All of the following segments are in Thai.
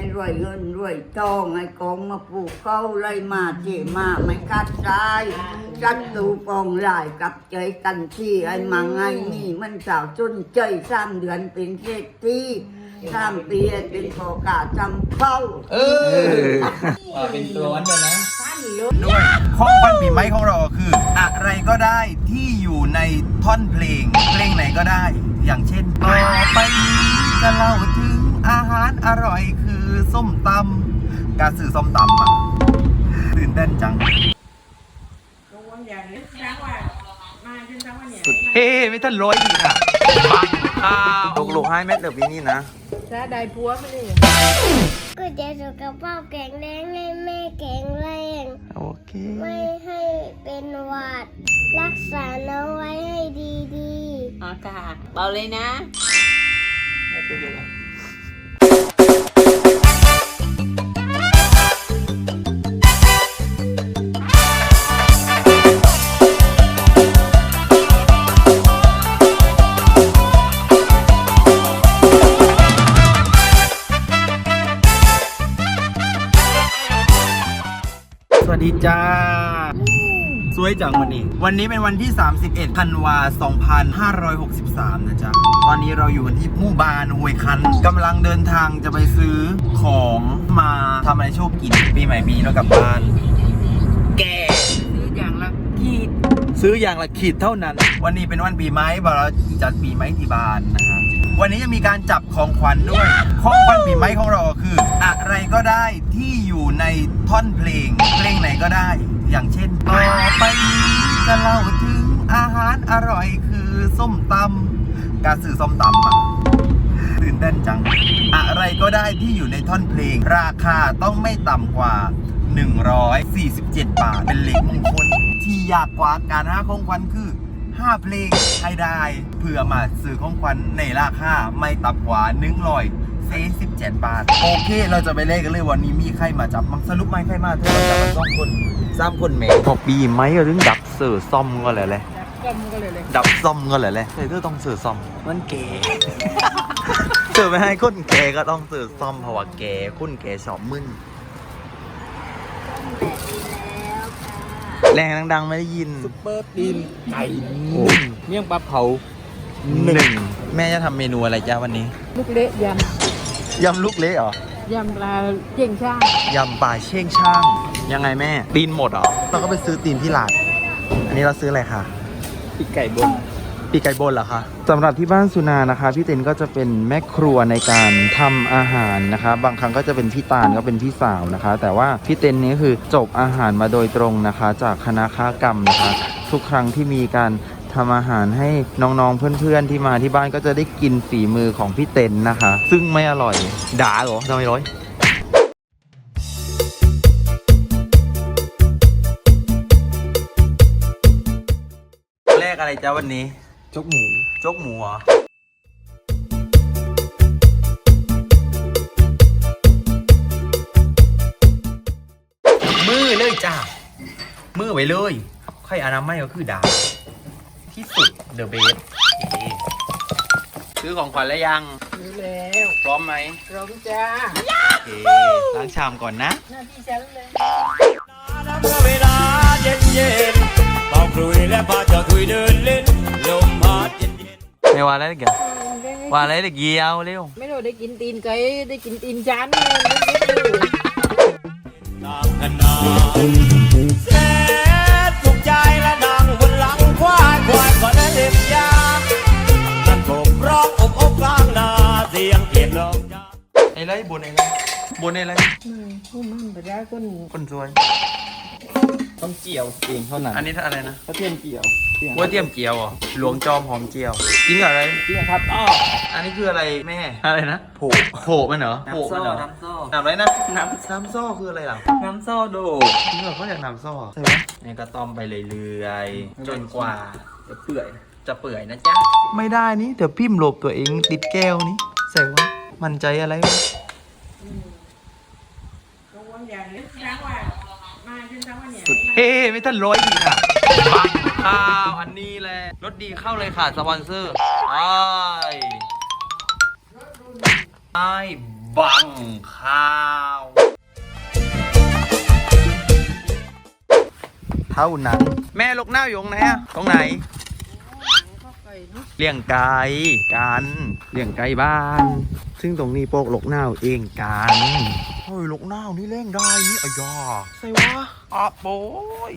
ให้รวยเงินรวยทองให้กองมาปลูกเข้าไรมาเจมาไม่กัดตายจัดตูปองหลายกับใจตันที่ไอ้มาไงนี่มันสาวจนใจสามเดือนเป็นเศรษฐีสามปีเป็นพอกาจำเป้าเอออ่าเป็นตัววันด้วยนะด้วยข้องพันปีไม้ของเราก็คือ อะไรก็ได้ที่อยู่ในท่อนเพลง เพลงไหนก็ได้ อย่างเช่นต่อไปนี้จะเล่าถึง อาหารอร่อยคือส้มตำการสื่อส้มตำอะตื่นเต้นจัง สุดเฮ้ไม่ทันร้อยอีกอะปังข้าวลูกลูกให้เม็ดเดี๋ยวปีนี้นะถ้าได้ผัวไม่ได้ก็จะสุขภาพแข็งแรงให้แม่แข็งแรง โอเค ไม่ให้เป็นหวัด รักษาน้องไว้ให้ดีๆ อ๋อค่ะเบาเลยนะส วยจังวันนี้ วันนี้เป็นวันที่ 31ธันวา2563 นะจ๊ะ ตอนนี้เราอยู่กันที่หมู่บ้านห้วยคันกำลังเดินทางจะไปซื้อของมาทำอะไรโชคกินปีใหม่ปีแล้วกลับบ้าน แกซื้ออย่างละขีด ซื้ออย่างละขีดเท่านั้น วันนี้เป็นวันปีไม้บอกเราจัดปีไม้ที่บ้านนะฮะวันนี้จะมีการจับของขวัญด้วย ของขวัญปีไม้ของเราก็คือ อะไรก็ได้ที่อยู่ในท่อนเพลง เพลงไหนก็ได้ อย่างเช่นต่อไปจะเล่าถึงอาหารอร่อยคือส้มตำการสื่อส้มตำอะตื่นเต้นจัง อะไรก็ได้ที่อยู่ในท่อนเพลง ราคาต้องไม่ต่ำกว่า 147 บาท เป็นเหล็กมงคลที่ยากกว่าการหาของขวัญคือ 5 เพลงให้ได้เพื่อมาซื้อของขวัญในราคาไม่ต่ำกว่า147บาท โอเค เราจะไปเล่นกันเลยวันนี้มีใครมาจับมั้งสรุปไม่ใครมาเธอจับมาสองคนสามคนแม่พอปีไหมก็ถึงดับเสือซ่อมก็เลยเลยก็มันก็เลยเลยดับซ่อมก็เลยเลยเธอต้องเสือซ่อมมันเก๋เจอไปให้คนแกก็ต้องเสือซ่อมเพราะว่าแกคุณแกชอบมึน แรงดังๆ ไม่ได้ยิน ซุปเปอร์ตีนไก่โอ้ เมี่ยงปลาเผาหนึ่งแม่จะทำเมนูอะไรจ้าวันนี้ ลูกเละยยำลูกเละเหรอำยำปลาเจียงช่างยำปลาเช่งช่าง ยังไงแม่ ตีนหมดเหรอ เราก็ไปซื้อตีนที่ร้าน อันนี้เราซื้ออะไรคะ ปีกไก่บน ปีกไก่บนเหรอคะสำหรับที่บ้านสุนานะคะพี่เต็นก็จะเป็นแม่ครัวในการทำอาหารนะคะ บางครั้งก็จะเป็นพี่ตาลก็เป็นพี่สาวนะคะ แต่ว่าพี่เต็นนี่คือจบอาหารมาโดยตรงนะคะ จากคณะค้ากรรมนะคะ ทุกครั้งที่มีการทำอาหารให้น้องๆเพื่อนๆที่มาที่บ้านก็จะได้กินฝีมือของพี่เต็นนะคะ ซึ่งไม่อร่อยด่าเหรอทำไมร้อยแรกอะไรจ้าวันนี้ จกหมูจกหมูเหรอมือเลยจ้ามือไว้เลยใครอนามัยก็คือดาที่สุดเดอะเบสซื้อของขวัญแล้วยังซื้อแล้วพร้อมไหมพร้อมจ้าโอเคล้างชามก่อนนะ หน้าที่ฉันเลยเมื่อเวลาเย็นเย็นๆเป่า คลุยและพาเจ้าทุยเดินเล่นลมพัดเย็นเย็นๆไม่ว่าอะไรเกี่ยวว่าอะไรเด็กเยียวเร็วไม่รู้ได้กินตีนไก่ได้กินตีนจานเลยตามกันนาแสนสุขใจและนั่งบนหลังควายควายก็ได้เล็บยาตะโกบร้องอบอบกลางนาเสียงเก็บลงยาไอ้ไรบนไอ้ไรบนไอ้ไรผู้มันไปได้คนคนสวย ต้องเจียวเองเท่านั้นอันนี้อะไรนะถ้าเทียมเจียวเทียมกล้วยเทียมเจียวเหรอหลวงจอมหอมเจียวกินกับอะไรเทียมครับอ้ออันนี้คืออะไรแม่ อะไรนะโผโผมันเหรอโผมันเหรอน้ำซ้อน้ำอะไรนะน้ำน้ำซ้อคืออะไรล่ะน้ำซ้อโดนี่เราก็อยากน้ำซ้อใช่ไหมนี่ก็ต้มไปเรื่อยๆจนกว่าจะเปื่อยจะเปื่อยนะจ๊ะไม่ได้นี่เดี๋ยวพิมพ์หลบตัวเองติดแก้วนี่ใส่ว่ามันใจอะไรวะก็วางอย่างนี้ช้างว่ามาจนช้างว่า สุดเท่ไม่ท่านร้อยดีค่ะข้าวอันนี้เลยรถดีเข้าเลยค่ะ สปอนเซอร์ไอ้ไอ้บังข้าวเท่านั้นแม่ลกหน้าอยู่ตรงไหนตรงไหน เลี้ยงไก่กัน เลี้ยงไก่บ้าน ซึ่งตรงนี้โปกหลกหน้าเองกัน ฮ้ยลกหน้าวนี่เล่งได้นี่อายาใส่วะอะโบย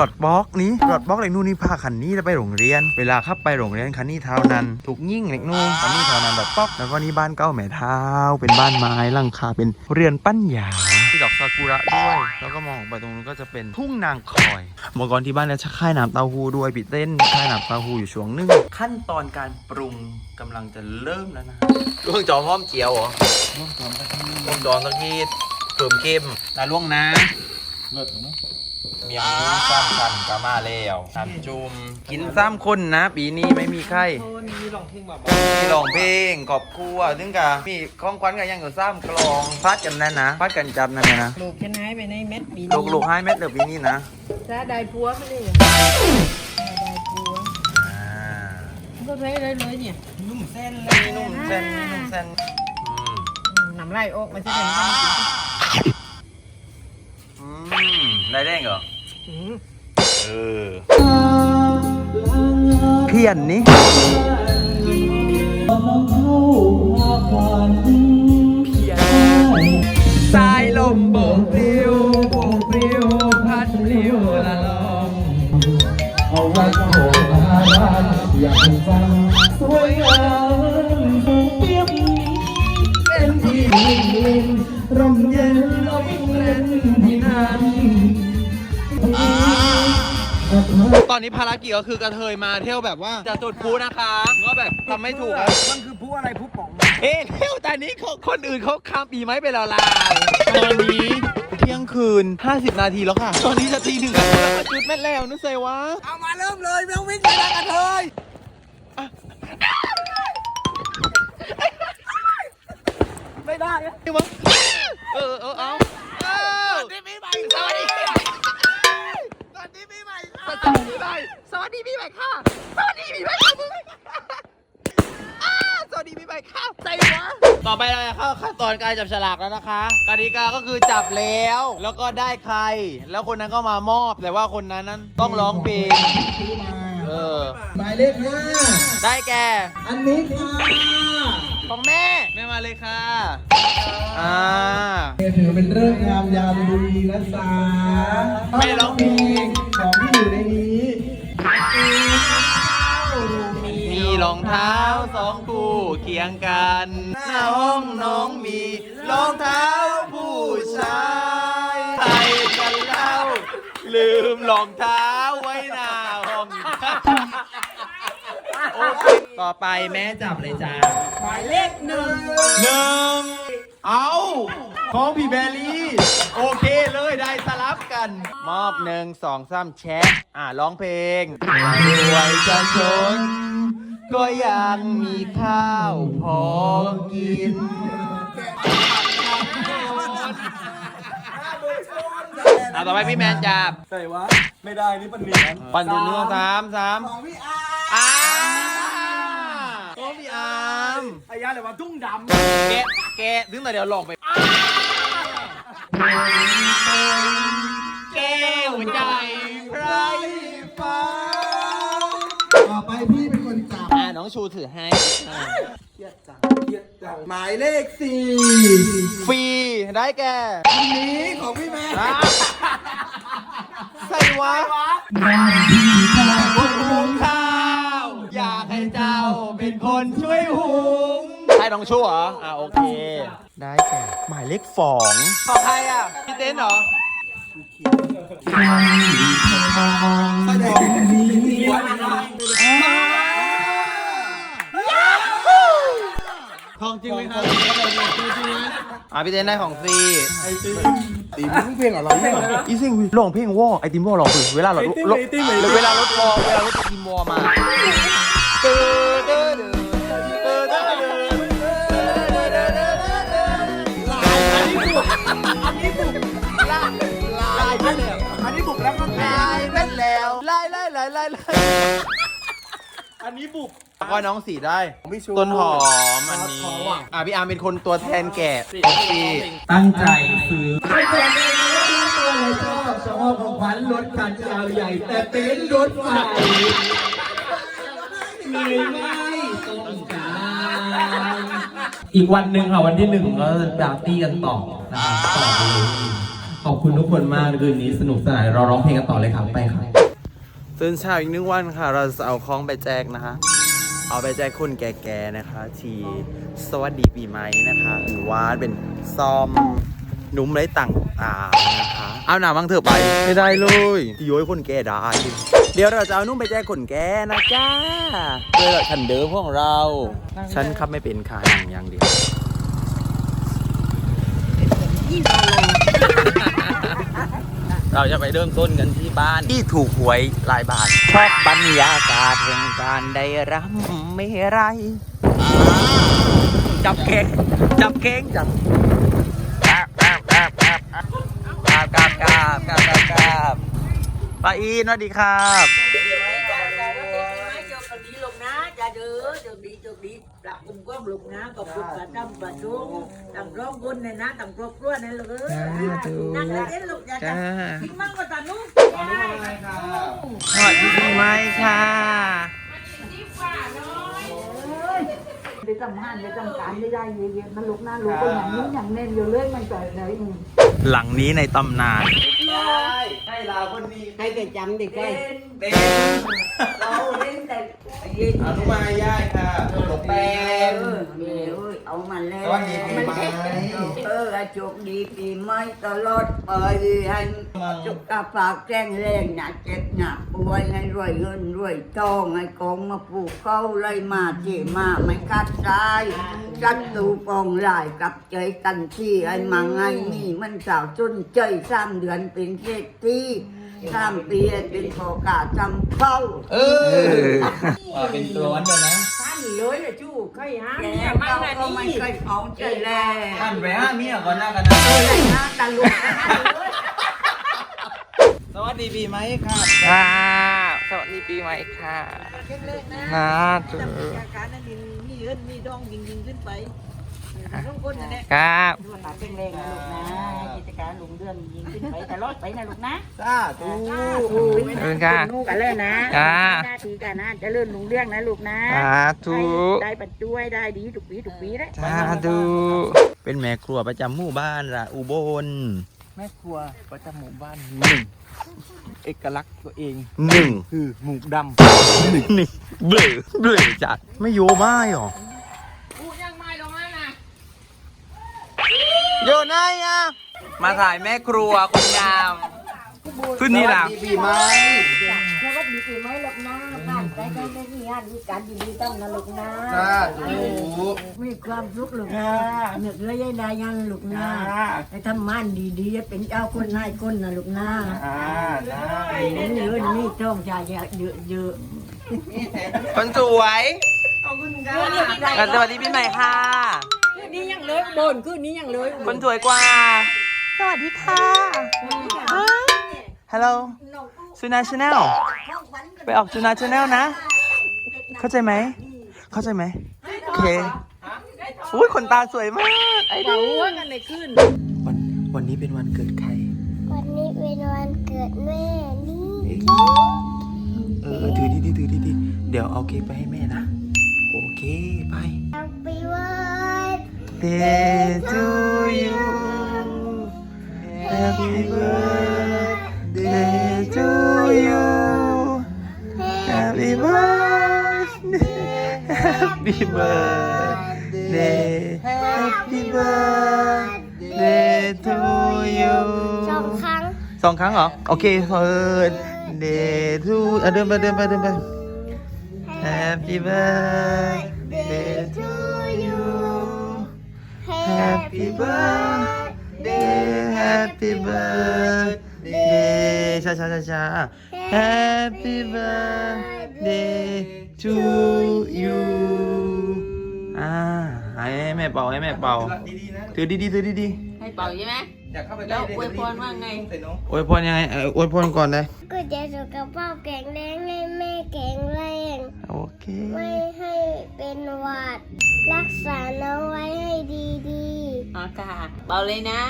รถบล็อกนี้รถบล็อกเล็กนู่นนี่พาคันนี้จะไปโรงเรียน เวลาขับไปโรงเรียนคันนี้เท่านั้น ถูกยิ่งเล็กนู่นคันนี้เท่านั้นรถบล็อกแล้วก็นี่บ้านเก้าแม่เท้าเป็นบ้านไม้หลังคาเป็นเรือนปั้นหยา ที่ดอกซากุระด้วย แล้วก็มองออกไปตรงนู้นก็จะเป็นทุ่งนางคอยเมื่อก่อนที่บ้านเนี่ยชักค่ายน้ำเต้าหู้ด้วยปิดเต้นค่ายน้ำเต้าหู้อยู่ช่วงหนึงขั้นตอนการปรุงกำลังจะเริ่มแล้วนะล่วงจอมห้อมเจียวเหรอล่วงจอมตะกี้ล่วงจอมตะกี้เติมเค็มแต่ล่วงนะเลิศนะเมียงนี้ซ้ำกันกามาแล้วน้ำจุ่มกินซ้ำคนนะ ปีนี้ไม่มีไข้มีลองเพลงแบบมีร้องเพลงขอบครัวซึ่งกะมีของขวัญกันยังอยู่ซ้ำกลองพัดกันนั่นนะพัดกันจับนั่นนะลูกจะนายไปในเม็ดปีลูกลูกให้เม็ดเดี๋ยวปีนี้นะถ้าได้ผัวไม่ได้ได้ผัวอ่าก็ใช้เลยเลยเนี่ยนุ่มเส้นเลมีนุ่มเส้นนุ่มเส้นน้ำลายออกมาจะเป็นกันอืมได้แดงเหรอ เออ เพียนนี่สายลมโบกปลิวโบกปลิวพัดปลิวละลองเอาไว้โผล่มาบ้านอยากฟังสวยงาม ตอนนี้ภารกิจก็คือกระเทยมาเที่ยวแบบว่าจะจุดพลุนะคะก็แบบทำไม่ถูกอะมันคือผู้อะไรผู้ป๋องเอ๊ะเที่ยวแต่นี้เขาคนอื่นเขาข้ามปีไหมไปแล้วลาวตอนนี้เที่ยงคืน 50 นาทีแล้วค่ะ ตอนนี้จะทีหนึ่งแล้วมาจุดแม่นแล้วนึกใส่วะเอามาเริ่มเลยไม่ต้องวิ่งเลยนะกันเลยไม่ได้อะนี่วะเออเออเอาเออสวัสดีปีใหม่สวัสดีส วัสดีปีใหม่สวัสดีปีใหม่ สวัสดีปีใหม่ค่ะ สวัสดีปีใหม่ค่ะมึงอ้าสวัสดีปีใหม่ค่ะใจวะต่อไปเราจะเข้าขั้นตอนการจับฉลากแล้วนะคะกติกาก็คือจับแล้ว แล้วก็ได้ใคร แล้วคนนั้นก็มามอบ แต่ว่าคนนั้นนั้นต้องร้องเพลงเออหมายเลขห้าได้แก่ อันนี้ค่ะ ของแม่ แม่มาเลยค่ะ อ่า ถือเป็นเรื่องงามยามดีนะจ๊ะไม่ร้องเพลงของที่อยู่ในนี้มีรองเท้าสองคู่เคียงกัน หน้าห้องน้องมีรองเท้าผู้ชายใครกันเล่าลืมรองเท้าไว้หน้าห้องโอเค ต่อไปแม่จับเลยจ้าหมายเลขหนึ่งหนึ่งเอาของพี่แบรี่ โอเคเลยได้สลับกัน มอบหนึ่งสองสามแชะอ่าร้องเพลงรวยจะจน ก็ยังมีข้าวพอกินอ่าต่อไปพี่แมนจับใส่วะ ไม่ได้นี่ปันเหนียนปันจุดหนึ่งสามสามของพี่อาอ่ ยาเลยว่าทุ่งดำแกะแกะถึงแต่เดี๋ยวหลองไป แก้วใจไพรฟ้าต่อไปพี่เป็นคนจับ อ่าน้องชูถือให้อ่าหมายเลขสี่ฟรีได้แก่อันนี้ของพี่แม่อ่าใส่วะใส่วหุ องชูเหรออ่าโอเค ได้แก่หมายเลขสองของใครอะพี่เต้นเหรอแสดงนี้ทองจริงไหมครับอะพี่เต้นได้ของฟรีตีมึงเพลงอะไรเนี่ยอีซิงร้องเพลงวอไอติมวอร้องเพลงเวลารถรถเวลารถวอเวลารถติมวอมาเด้อเด้อายลายลายลายลายอันนี้บุกก็น้องสีได้พี่ชูต้นหอมอันนี้ อะพี่อาร์มเป็นคนตัวแทนแกะโอเคตั้งใจซื้อไม่แจกเองนะว่ามีตัวอะไรชอบชอบของขวัญรถคันยาวใหญ่ แต่เป็นรถไฟเหนื่อยไหมต้องการอีกวันหนึ่งค่ะวันที่หนึ่งก็จะปาร์ตี้กันต่อนะครับต่อเลยขอบคุณทุกคนมากคืนนี้สนุกสนานเราร้องเพลงกันต่อเลยครับไปครับ ตื่นเช้าอีกหนึ่งวันค่ะ เราจะเอาของไปแจกนะคะ เอาไปแจกคนแก่ๆนะคะ ที่สวัสดีปีใหม่นะคะหรือว่าเป็นซอมหนุ่มไรต่างอ่างนะคะ เอาหนาบังเถอะไป ไม่ได้เลยโย้ยคนแก่ได้ เดี๋ยวเราจะเอานุ่มไปแจกคนแก่นะจ้าเพื่อคันเดิมของเรา ฉันขับไม่เป็นค่ะอย่างอย่างเดียว เราจะไปเริ่มต้นกันที่บ้านที่ถูกหวยหลายบาทชอบบรรยากาศแห่งการได้รำไม่ไร จับเก่งจับเก่งจับกราบกราบกราบกราบกราบกราบกราบกราบกราบป้าอีนสวัสดีครับ นะจะเด้อจบดีจดีปรับปรุงก้องลงนะขอบคุณกระทำประชุมต่างร้องบุญเนี่ยนะต่างครอบครัวเนี่ยลูกเอ้ยนั่งเล่นลูกอย่าจะมั่งก็ตานุ่มสวัสดีปีใหม่ค่ะได้ทำงานได้ทำการได้ได้เยอะๆนะลูกนะลูกก็อย่างนี้อย่างเน้นอยู่เลยมันเกิดเลย หลังนี้ในตำนาน ให้เราคนนี้ให้แต่จำเด็กได้เป็นเราเล่นแต่เย็นอนุบาลย่ายค่ะหลบแปเออ เอ้ยเอามาแล้วสวัสดีปีใหม่เออโชคดีปีใหม่ตลอดไปให้สุขภาพแข็งแรงอย่าเจ็บอย่าป่วยให้รวยเงินรวยทองให้กองมาปลูกเข้าไล่มาเจมาไม่กัดตายจัดตูปองหลายกับใจกันที่ไอ้มังไงนี่มันสาวจนใจสามเดือนเป็นเศรษฐีสามปีเป็นพอกาจำเข้า เออเป็นตัววันเดียวนะท่าน เลยอะจู่ใครหาเมียมันเราน่ะก็ไม่นี่เคยของใจแล้ท่านไปห้าเมียก่อนหน้ากันนะเออเลยนะตลุกสวัสดีปีใหม่ค่ะค่ะสวัสดีปีใหม่ค่ะนะจุทำกิจการนั้นนี่มีเงินมีดองยิงยิงขึ้นไป ต้องคนนั่นแหละครับดูหนาเป็นแรงนะลูกนะกิจการลุงเรื่องยิงขึ้นไปตลอดไปนะลูกนะสาธุขอบคุณค่ะลูกกันเลยนะจ้าหน้าที่การนะจะเลื่อนลุงเรื่องนะลูกนะสาธุได้ปัจจุยได้ดีทุกปีทุกปีแล้วสาธุเป็นแม่ครัวประจำหมู่บ้านละอุบลแม่ครัวประจำหมู่บ้านหนึ่งเอกลักษณ์ตัวเองหนึ่งคือหมูดนี่เบลอเบลอจัดไม่โยบ้ายหรอ โยนายอะำมาถ่ายแม่ครัวคุณงาม ขึ้นนี่ล่ะ ปีใหม่แค่ว่าดีปีไหมลูกนะบ้านใกล้ๆได้ที่งานมีการยินดีต้อนนะลูกนะสาธุมีความสุขลูกนะเหนือเลยได้ยังลูกนะให้ทำมันดีๆเป็นเจ้าคนนายคนนะลูกนะอ่าได้ มีเงินมีทองจ่ายเยอะคนสวย กันสวัสดีปีใหม่ค่ะๆนี่ยังเลยบนคือนี่ยังเลยคนสวยกว่า สวัสดีค่ะฮัลโหลซูนาชาแนลไปออกซูนาชาแนลนะ เข้าใจไหม เข้าใจไหมโอเคอุ้ยขนตาสวยมาก ไอ้ดูกันเลยขึ้น วันวันนี้เป็นวันเกิดใคร วันนี้เป็นวันเกิดแม่นี่ เออถือดีๆถือดีๆเดี๋ยวเอาเค้กไปให้แม่นะ โอเคไป Happy birthday Day to you Happy birthday to you Happy birthday Happy birthday Happy birthday to you สองครั้ง สองครั้งเหรอ โอเคเปิด Day to อ่ะเดินไปเดินไปเดินไป Happy birthday to you Happy birthday Happy birthday ช้าช้าช้าช้า Happy birthday to you อ่าให้แม่เป่าให้แม่เป่าถือดีๆถือดีให้เป่าใช่ไหมๆอยากเข้าไปแล้วอวยพรว่าไงอวยพรยังไงเอออวยพรก่อนเลย ก็จะสุขภาพแข็งแรงให้แม่แข็งแรง โอเค ไม่ให้เป็นหวัด รักษาน้องไว้ให้ค่ะเบาเลยนะ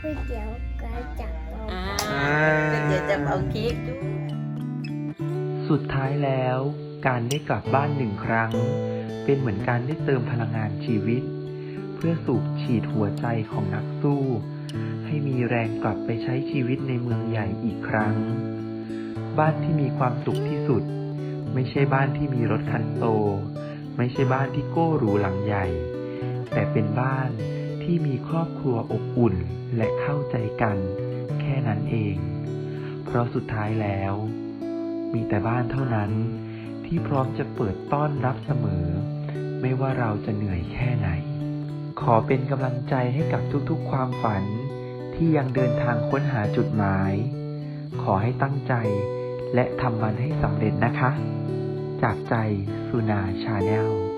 ก๋วยเตี๋ยวกระจับเอาอ่าอ่าเดี๋ยวจะเอาเค้กดูสุดท้ายแล้ว การได้กลับบ้านหนึ่งครั้ง เป็นเหมือนการได้เติมพลังงานชีวิต เพื่อสูบฉีดหัวใจของนักสู้ ให้มีแรงกลับไปใช้ชีวิตในเมืองใหญ่อีกครั้ง บ้านที่มีความสุขที่สุด ไม่ใช่บ้านที่มีรถคันโต ไม่ใช่บ้านที่โก้หรูหลังใหญ่ แต่เป็นบ้านที่มีครอบครัวอบอุ่นและเข้าใจกัน แค่นั้นเอง เพราะสุดท้ายแล้ว มีแต่บ้านเท่านั้นที่พร้อมจะเปิดต้อนรับเสมอ ไม่ว่าเราจะเหนื่อยแค่ไหน ขอเป็นกำลังใจให้กับทุกๆ ความฝันที่ยังเดินทางค้นหาจุดหมาย ขอให้ตั้งใจ และทำมันให้สำเร็จนะคะ จากใจสุนาชาแนล